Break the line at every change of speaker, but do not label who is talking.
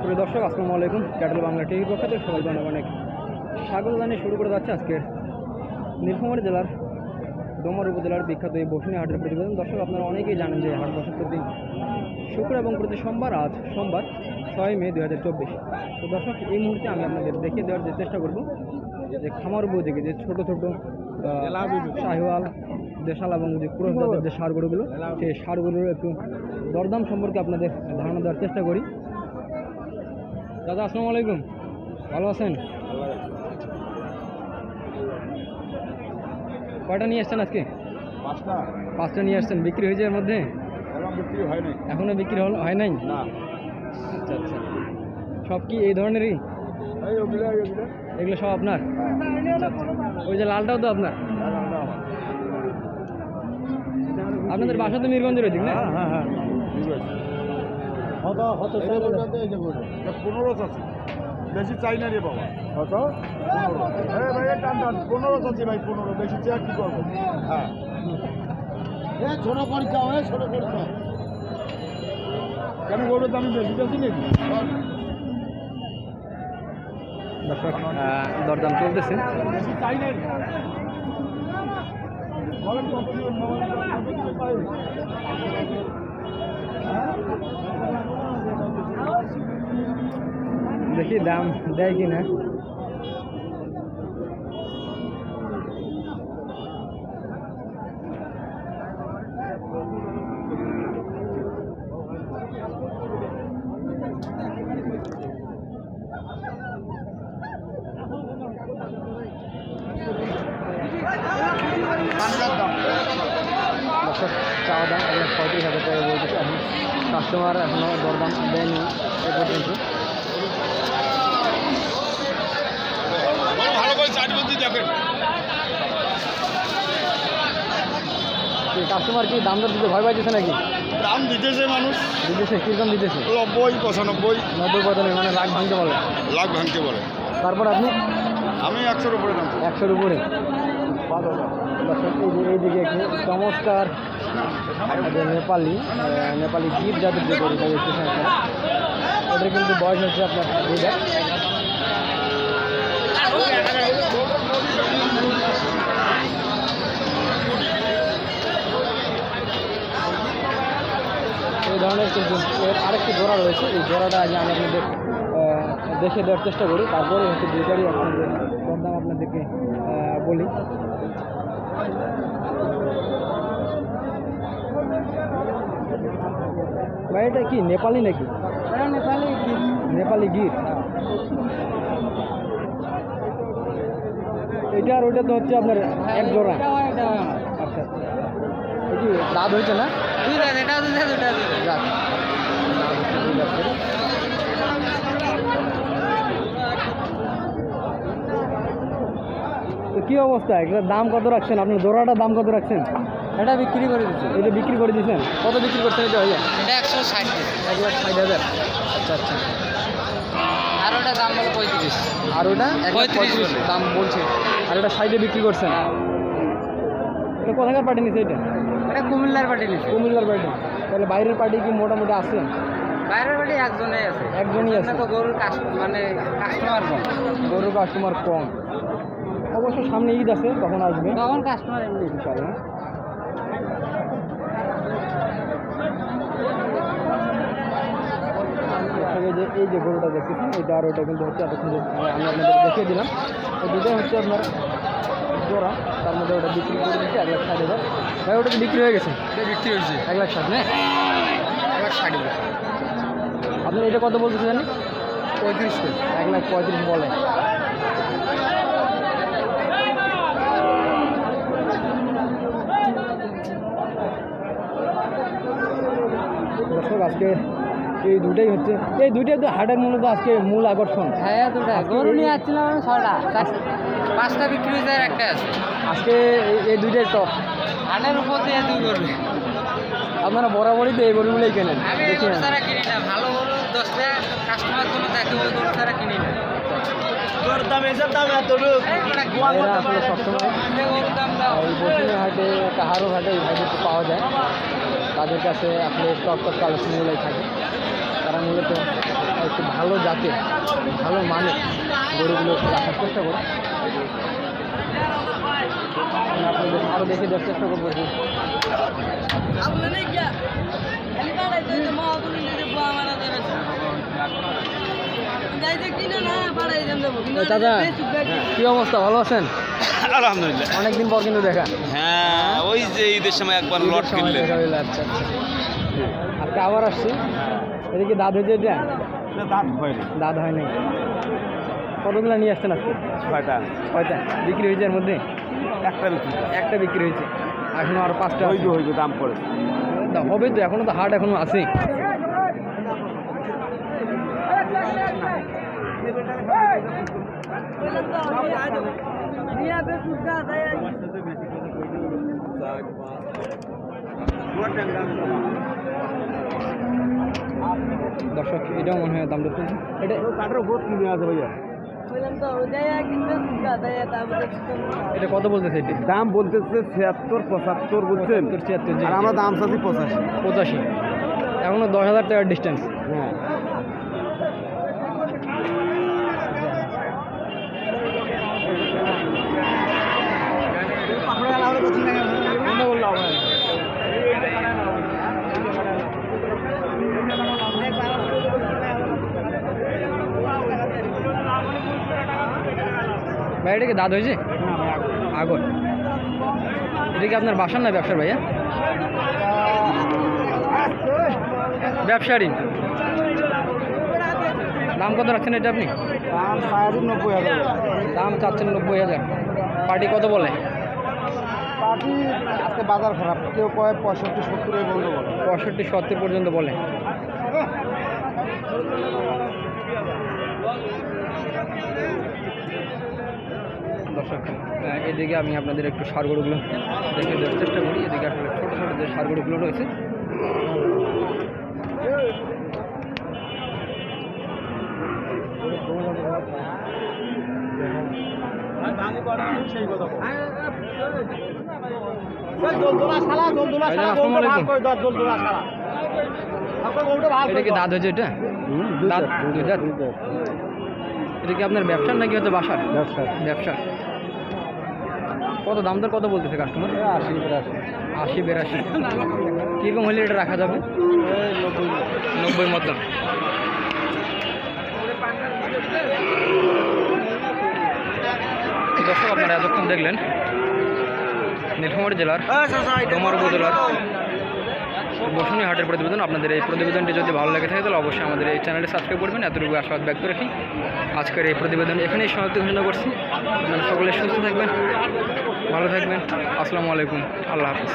প্রিয় দর্শক আসসালামু আলাইকুম। ক্যাটেল বাংলা টিভির পক্ষ থেকে সবাইকে অনেক অনেক স্বাগত জানিয়ে শুরু করে যাচ্ছে আজকের নীলফামারী জেলার দোমর উপজেলার বিখ্যাত এই বসুনি হাটের প্রতিবেদন। দর্শক আপনারা অনেকেই জানেন যে হাট বসে প্রতি শুক্র এবং প্রতি সোমবার আজ সোমবার ছয় মে দু হাজার চব্বিশ। তো দর্শক এই মুহূর্তে আমি আপনাদের দেখিয়ে দেওয়ার যে চেষ্টা করব যে খামার উপযোগী যে ছোটো ছোটো শাহিওয়াল দেশাল এবং যে পুরো জাতের যে সার গরুগুলো সেই সার গরুর একটু দরদাম সম্পর্কে আপনাদের ধারণা দেওয়ার চেষ্টা করি। দাদা আসসালামু আলাইকুম। ভালো আছেন? কয়টা নিয়ে আসছেন আজকে?
পাঁচটা।
পাঁচটা নিয়ে আসছেন। বিক্রি হয়েছে এর মধ্যে?
এখন বিক্রি হয়নি।
এখনও বিক্রি হল হয় নাই?
না।
আচ্ছা আচ্ছা। সব কি এই ধরনেরই? এগুলো সব আপনার? আচ্ছা আচ্ছা। ওই যে লালটাও তো আপনার? আপনাদের বাসা তো মিরগঞ্জের ওই দিক না?
হ্যাঁ হ্যাঁ ঠিক আছে।
হত হত
পনেরো আছে বেশি চাই না রে বাবা। কত এই ভাই টান টান পনেরো চাচ্ছি ভাই পনেরো বেশি চেয়ে কি করব? হ্যাঁ। ছোট পরীক্ষা হয় ছোট পরীক্ষা। কেন গরুর দাম বেশি চাচ্ছি নাকি?
দরদাম চলতেছে
বেশি চাই না বলেন কত দিবেন মোবাইল পাই
দেখি দাম দেয় কি না দর্শক চাওয়া দাম এক লাখ পঁয়ত্রিশ হাজার টাকা বলতেছে এখন কাস্টমার এখনও দরদাম দেয়নি এ পর্যন্ত। কাস্টমার কি দাম দর দিতে ভয় পাইতেছে নাকি?
দাম দিতেছে মানুষ।
দিতেছে কীরকম দিতেছে?
নব্বই পঁচানব্বই।
নব্বই পঁচানব্বই মানে লাখ ভাঙতে বলে।
লাখ ভাঙতে বলে।
তারপর আপনি?
আমি একশোর উপরে দাম।
একশোর উপরে। এইদিকে চমৎকার যে নেপালি নেপালি গির জাতের যে গরুটা দেখতেছেন আপনারা ওদের কিন্তু বয়স হচ্ছে আপনার দুইটা এই ধরনের কিন্তু আরেকটি জোড়া রয়েছে। এই জোড়াটা আগে আমি আহ, দেখে দেওয়ার চেষ্টা করি তারপরে হচ্ছে দুইটারই আপনাদের দরদাম আপনাদেরকে বলি। ভাই এটা কি নেপালি নাকি? নেপালি গির। এটা আর ওইটা তো হচ্ছে আপনার এক জোড়া। আচ্ছা আচ্ছা। কি দাঁত হয়েছে না। ঠিক আছে। তো কি অবস্থা? এটার দাম কত রাখছেন? আপনার জোড়াটার দাম কত রাখছেন? এটা বিক্রি করে দিচ্ছেন এটা বিক্রি করে দিচ্ছেন কত বিক্রি করছেন এটা ভাইয়া?
এটা একশো ষাট।
এক লাখ ষাট হাজার। আচ্ছা আচ্ছা।
আর ওটা দাম বলো পঁয়ত্রিশ।
আর ওটা?
পঁয়ত্রিশ।
দাম বলছে। আর এটা সাইডে বিক্রি করছেন? এটা কোথাকার পার্টি নিছে এটা?
এটা কুমিল্লার পার্টি নিচ্ছে
কুমিল্লার পার্টি। তাহলে বাইরের পার্টি কি মোটামুটি আছে?
বাইরের পার্টি একজনেই আছে।
একজনই আছে।
তো গরুর কাস্ট মানে কাস্টমার কম।
গরুর কাস্টমার কম। অবশ্য সামনে ঈদ আছে তখন আসবে।
তখন কাস্টমার এমনি।
ইনশাআল্লাহ। যে এই যে গরুটা দেখতেছেন এটা আর ওটা কিন্তু হচ্ছে এতক্ষণ আমি আপনাদের দেখিয়ে দিলাম। এই দুটোই হচ্ছে আপনার জোড়া তার মধ্যে ওটা বিক্রি করে দিচ্ছে এক লাখ ষাট হাজার। ভাই ওটা তো বিক্রি হয়ে গেছে?
এটা বিক্রি হয়েছে।
এক লাখ ষাট না?
এক লাখ ষাট
আপনি এটা কত বলতেছে জানি?
পঁয়ত্রিশ
এক লাখ পঁয়ত্রিশ বলে দর্শক আজকে এই দুটাই হচ্ছে। এই দুইটাই তো হাটের মূলত আজকে মূল আকর্ষণ।
হ্যাঁ দুটা
আজকে
গরু
এই-
নিয়ে আসছিলাম আমি ছটা পাঁচটা বিক্রি হয়েছে আর একটা আছে।
আজকে এই- দুইটাই টপ
হাটের উপর দিয়ে দুই করবে
আপনারা বরাবরই তো এই গরুগুলোই কেনেন।
আমি গরু
না।
ছাড়া কিনি না। ভালো গরু দশটা কাস্টমার জন্য দেখে ওই গরু ছাড়া কিনি না।
তোর দাম এসব দাম এত
এরা আসলে সবসময় হাটে কাহারো হাটে পাওয়া যায়। তাদের কাছে আসলে টপ টপ কালেকশনগুলোই থাকে। তারা মূলত একটু ভালো জাতের ভালো মানের গরুগুলো রাখার চেষ্টা করে। আপনাদের আরও দেখে দেওয়ার চেষ্টা করব যে দাদা কি অবস্থা? ভালো আছেন?
আলহামদুলিল্লাহ
অনেকদিন পর কিন্তু দেখা
হ্যাঁ ওই যে ঈদের সময় একবার লট কিনলেন
আচ্ছা আচ্ছা আজকে আবার আসছি এদিকে দাঁত হয়েছে এটা
দাঁত হয়নি
দাঁত হয় নাই কতগুলো নিয়ে আসছেন আজকে
ছয়টা
কয়টা বিক্রি হয়েছে এর মধ্যে
একটা বিক্রি
একটা বিক্রি হয়েছে এখনও আর পাঁচটা।
হইবে হইবে দাম পড়ে
তা হবে তো এখনও তো হাট এখনও আছে দর্শক এটাও মনে হয় দাম দর এটা
কাঠের বহুত কিনে আছে ভাইয়া।
এটা কত বলতেছে এটি?
দাম বলতেছে ছিয়াত্তর পঁচাত্তর
পঁচাত্তর, ছিয়াত্তর,
আমরা দাম চাচ্ছি পঁচাশি।
পঁচাশি। এখনও দশ হাজার টাকার ডিস্টেন্স
হ্যাঁ
ভাই এটা কি দাঁত হয়েছে? আগর এটা কি আপনার বাসার না ব্যবসার ভাইয়া? ব্যবসারই। দাম কত রাখছেন এটা আপনি?
নব্বই হাজার।
দাম চাচ্ছেন নব্বই হাজার। পার্টি কত বলে?
পার্টি আজকে বাজার খারাপ। কেউ কয় পঁয়ষট্টি সত্তর বলে।
পঁয়ষট্টি সত্তর পর্যন্ত বলে। দর্শক এদিকে আমি আপনাদের একটু সারগরুগুলো দেখে দেওয়ার চেষ্টা করি। এদিকে আসলে ছোটো ছোটো যে সারগরুগুলো রয়েছে। এটা কি দাঁত হয়েছে এটা? দাঁত দুই দাঁত। এটা কি আপনার ব্যবসার নাকি হয়তো বাসার?
ব্যবসা।
ব্যবসা। কত দাম দর কত বলতেছে কাস্টমার
আশি বিরাশি।
আশি বেরাশি। কীরকম হলে এটা রাখা যাবে? নব্বই। মতন। দর্শক আপনারা এতক্ষণ দেখলেন নীলফামারী জেলার ডোমার উপজেলার বসুনি হাটের প্রতিবেদন, আপনাদের এই প্রতিবেদনটি যদি ভালো লাগে থাকে, তাহলে অবশ্যই আমাদের এই চ্যানেলটি সাবস্ক্রাইব করবেন। এতটুকু আশাবাদ ব্যক্ত রাখি। আজকের এই প্রতিবেদন এখানেই সমাপ্তি ঘোষণা করছি। আপনারা সকলে সুস্থ থাকবেন, ভালো থাকবেন। আসসালামু আলাইকুম। আল্লাহ হাফিজ।